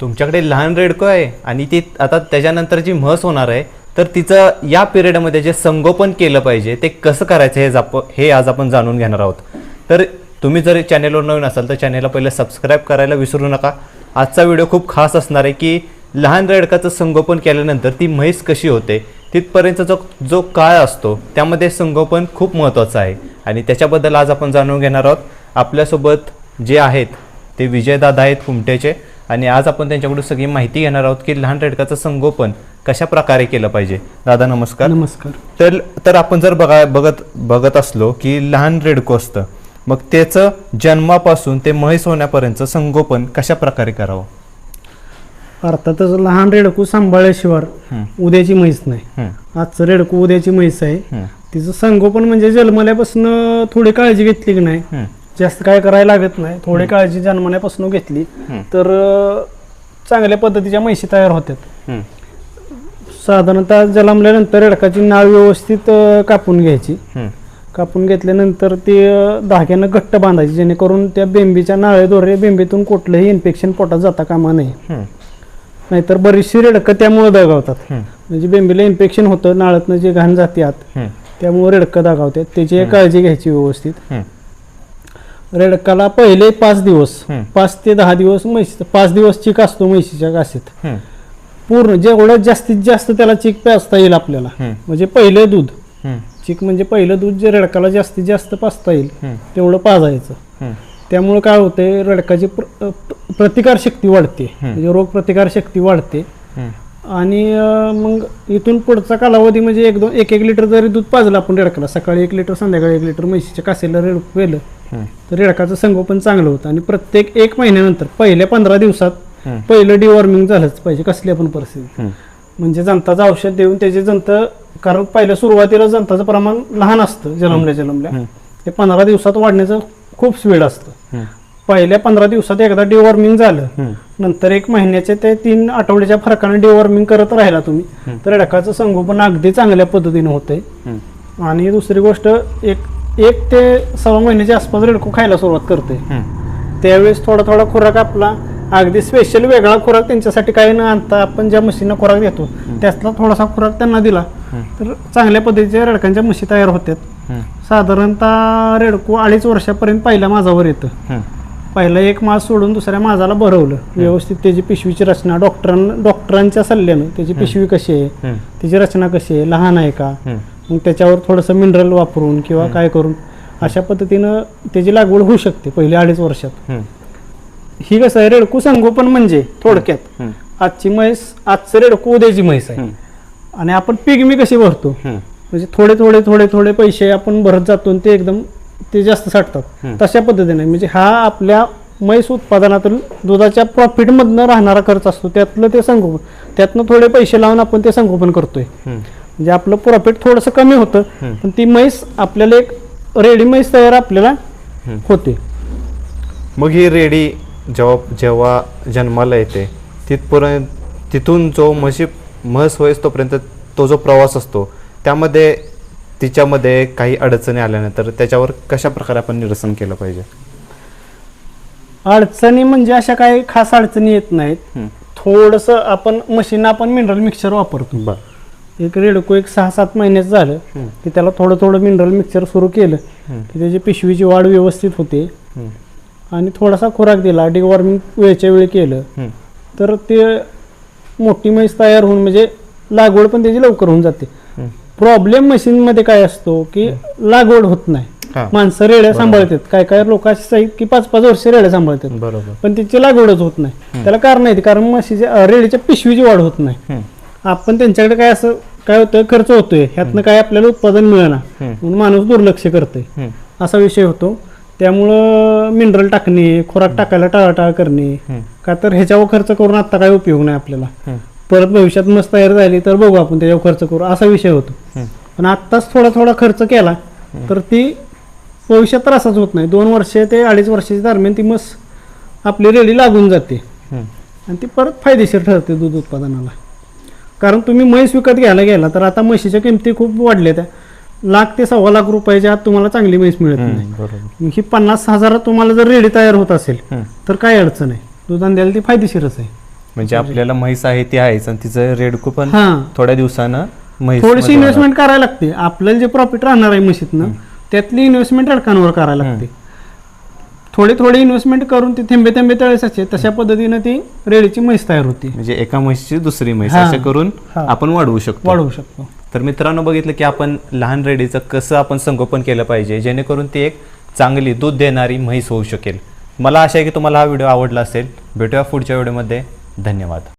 तुमच्याकडे लहान रेडको आहे आणि ती आता त्याच्यानंतर जी म्हस होणार आहे तर तिचं या पिरियडमध्ये जे संगोपन केलं पाहिजे ते कसं करायचं हे जाप हे आज आपण जाणून घेणार आहोत. तर तुम्ही जर चॅनेलवर नवीन असाल तर चॅनेलला पहिले सबस्क्राईब करायला विसरू नका. आजचा व्हिडिओ खूप खास असणार आहे की लहान रेडकाचं संगोपन केल्यानंतर ती म्हैस कशी होते तिथपर्यंत जो जो काळ असतो त्यामध्ये संगोपन खूप महत्त्वाचं आहे. आणि त्याच्याबद्दल आज आपण जाणून घेणार आहोत. आपल्यासोबत जे आहेत ते विजयदादा आहेत कुमट्याचे आणि आज आपण त्यांच्याकडून सगळी माहिती घेणार आहोत की लहान रेडकाचं संगोपन कशा प्रकारे केलं पाहिजे. दादा नमस्कार. नमस्कार. तर तर आपण जर बघा बघत बघत असलो की लहान रेडको असतं मग त्याचं जन्मापासून ते म्हैस होण्यापर्यंतचं संगोपन कशा प्रकारे करावं? अर्थातच लहान रेडकू सांभाळल्याशिवाय उद्याची म्हैस नाही. आजचं रेडकू उद्याची म्हैस आहे. तिचं संगोपन म्हणजे जन्मल्यापासून थोडी काळजी घेतली की नाही जास्त काय करायला लागत नाही. थोडी काळजी जन्मल्यापासून घेतली. तर चांगल्या पद्धतीच्या म्हैशी तयार होतात साधारणतः जन्मल्यानंतर रेडकाची नाळ व्यवस्थित कापून घ्यायची. हं, कापून घेतल्यानंतर ती धाग्यानं घट्ट बांधायची जेणेकरून त्या बेंबीच्या नाळेद्वारे बेंबीतून कुठलंही इन्फेक्शन पोटात जाता कामा नये. नाहीतर बरीचशी रेडकं त्यामुळे दगावतात. म्हणजे बेंबीला इन्फेक्शन होतं नाळातनं जे घाण जाते आत त्यामुळे रेडकं दागावतात. त्याची काळजी घ्यायची व्यवस्थित. रेडकाला पहिले पाच दिवस हं. पाच ते दहा दिवस म्हैस पाच दिवस चिक असतो म्हैशीच्या काशीत हं, पूर्ण जेवढं जास्तीत जास्त त्याला चिक पाचता येईल आपल्याला. हं, म्हणजे पहिलं दूध. चिक म्हणजे पहिलं दूध जे रेडकाला जास्तीत जास्त पाचता येईल हं, तेवढं पाजायचं. त्यामुळे काय होते रडकाची प्र प्र- प्रतिकार शक्ती वाढते. हं. म्हणजे रोग प्रतिकार शक्ती वाढते. आणि अं, मग इथून पुढचा कालावधी म्हणजे एक दोन एक एक लिटर जरी दूध पाजलं आपण रेडकाला सकाळी एक लिटर संध्याकाळी एक लिटर म्हशीच्या कासेला रेड पेलं तर रेडकाचं संगोपन चांगलं होतं. आणि प्रत्येक एक महिन्यानंतर पहिल्या पंधरा दिवसात पहिलं डिवॉर्मिंग झालंच पाहिजे कसली पण परिस्थिती. म्हणजे जंताचं औषध देऊन त्याचे जंत कारण पहिल्या सुरुवातीला जंताचं प्रमाण लहान असतं जन्मल्या जन्मल्या. हं. ते पंधरा दिवसात वाढण्याचं खूप स्पीड असतं. पहिल्या पंधरा दिवसात एकदा डिवॉर्मिंग झालं. नंतर एक महिन्याचे ते तीन आठवड्याच्या फरकाने डिवॉर्मिंग करत राहिला तुम्ही. तर रेडकाचं संगोपन अगदी चांगल्या पद्धतीने होतंय. आणि दुसरी गोष्ट एक एक ते सव्वा महिन्याच्या आसपास रेडको खायला सुरुवात करते त्यावेळेस थोडा थोडा खुराक आपला अगदी स्पेशल वेगळा खुराक त्यांच्यासाठी काही न आणता आपण ज्या म्हशींना खुराक देतो त्यातला थोडासा खुराक त्यांना दिला. तर चांगल्या पद्धतीच्या रेडकांच्या म्हशी तयार होतात साधारणतः रेडको अडीच वर्षापर्यंत पहिल्या माझावर येतं. पहिला एक मास सोडून दुसऱ्या माझाला भरवलं व्यवस्थित त्याची पिशवीची रचना डॉक्टरांना डॉक्टरांच्या सल्ल्यानं त्याची पिशवी कशी आहे त्याची रचना कशी आहे लहान आहे का? मग त्याच्यावर थोडंसं मिनरल वापरून किंवा काय करून अशा पद्धतीनं त्याची लागवड होऊ शकते पहिल्या अडीच वर्षात. हं, कसं आहे रेडकू संगोपन म्हणजे थोडक्यात आजची म्हैस आजचं रेडकू उद्याची म्हैस आहे. आणि आपण पिगमी कशी भरतो? म्हणजे थोडे थोडे थोडे थोडे पैसे आपण भरत जातो आणि ते एकदम ते जास्त साठतात. तशा पद्धतीने म्हणजे हा आपल्या म्हैस उत्पादनातून दुधाच्या प्रॉफिटमधनं राहणारा खर्च असतो. त्यातलं ते संगोपन त्यातनं थोडे पैसे लावून आपण ते संगोपन करतोय. म्हणजे आपलं प्रॉफिट थोडंसं कमी होतं. पण ती म्हैस आपल्याला एक रेडी म्हैस तयार आपल्याला. होते मग ही रेडी जेव्हा जेव्हा जन्माला येते तिथपर्यंत तिथून जो म्हशी म्हस होईस तोपर्यंत तो जो प्रवास असतो त्यामध्ये तिच्यामध्ये काही अडचणी आल्यानंतर त्याच्यावर कशा प्रकारे आपण निरसन केलं पाहिजे अडचणी म्हणजे अशा काही खास अडचणी येत नाहीत. थोडंसं आपण मशीन आपण मिनरल मिक्सर वापरतो बर एक रेडको एक सहा सात महिन्याचं झालं. की त्याला थोडं थोडं मिनरल मिक्सर सुरू केलं. की त्याची पिशवीची वाढ व्यवस्थित होते. आणि थोडासा खुराक दिला डिवॉर्मिंग वेळच्या वेळी केलं. तर ते मोठी म्हैस तयार होऊन म्हणजे लागवड पण त्याची लवकर होऊन जाते. प्रॉब्लेम मशीनमध्ये काय असतो की लागवड होत नाही. माणसं रेड्या सांभाळतात. काय काय लोक असे आहेत की पाच पाच वर्ष रेड्या सांभाळतात. पण त्याची लागवडच होत नाही. त्याला कारण आहे कारण म्हशीच्या रेडीच्या पिशवीची वाढ होत नाही. आपण त्यांच्याकडे काय असं काय होतं खर्च होतोय. ह्यातनं काय आपल्याला उत्पादन मिळणार. म्हणून माणूस दुर्लक्ष करतोय. असा विषय होतो. त्यामुळं मिनरल टाकणे खुराक टाकायला टाळाटाळ करणे का तर ह्याच्यावर खर्च करून आता काय उपयोग नाही आपल्याला. परत भविष्यात मस्त तयार झाली तर बघू आपण त्याच्यावर खर्च करू असा विषय होतो. पण आत्ताच थोडा थोडा खर्च केला तर ती भविष्यात त्रासच होत नाही. दोन वर्ष ते अडीच वर्षाच्या दरम्यान ती मस आपली रेडी लागून जाते. आणि ती परत फायदेशीर ठरते दूध उत्पादनाला. कारण तुम्ही म्हैस विकत घ्यायला गेला तर आता म्हशीच्या किमती खूप वाढल्या त्या लाख ते सव्वा लाख रुपयाच्या आत तुम्हाला चांगली म्हैस मिळत नाही. हं, पन्नास हजारात तुम्हाला जर रेडी तयार होत असेल तर काय अडचण आहे? दुधान द्यायला ती फायदेशीरच आहे. म्हणजे आपल्याला म्हैस आहे ती आहेच आणि तिचं रेडकू पण हा. थोड्या दिवसानं थोडीशी इन्व्हेस्टमेंट करायला लागते. आपल्याला जे प्रॉफिट राहणार आहे म्हशीतनं त्यातली इन्व्हेस्टमेंट रडकांवर करायला लागते. थोडी थोडी इन्व्हेस्टमेंट करून ती थेंबे थेंबे तळेसाचे तशा पद्धतीनं ती रेडीची म्हैस तयार होती. म्हणजे एका म्हशीची दुसरी म्हैस हा. असं करून हा. आपण वाढवू शकतो. वाढवू शकतो. तर मित्रांनो बघितलं की आपण लहान रेडीचं कसं आपण संगोपन केलं पाहिजे जेणेकरून ती एक चांगली दूध देणारी म्हैस होऊ शकेल. मला आशा आहे की तुम्हाला हा व्हिडिओ आवडला असेल. भेटूया पुढच्या व्हिडिओमध्ये. धन्यवाद.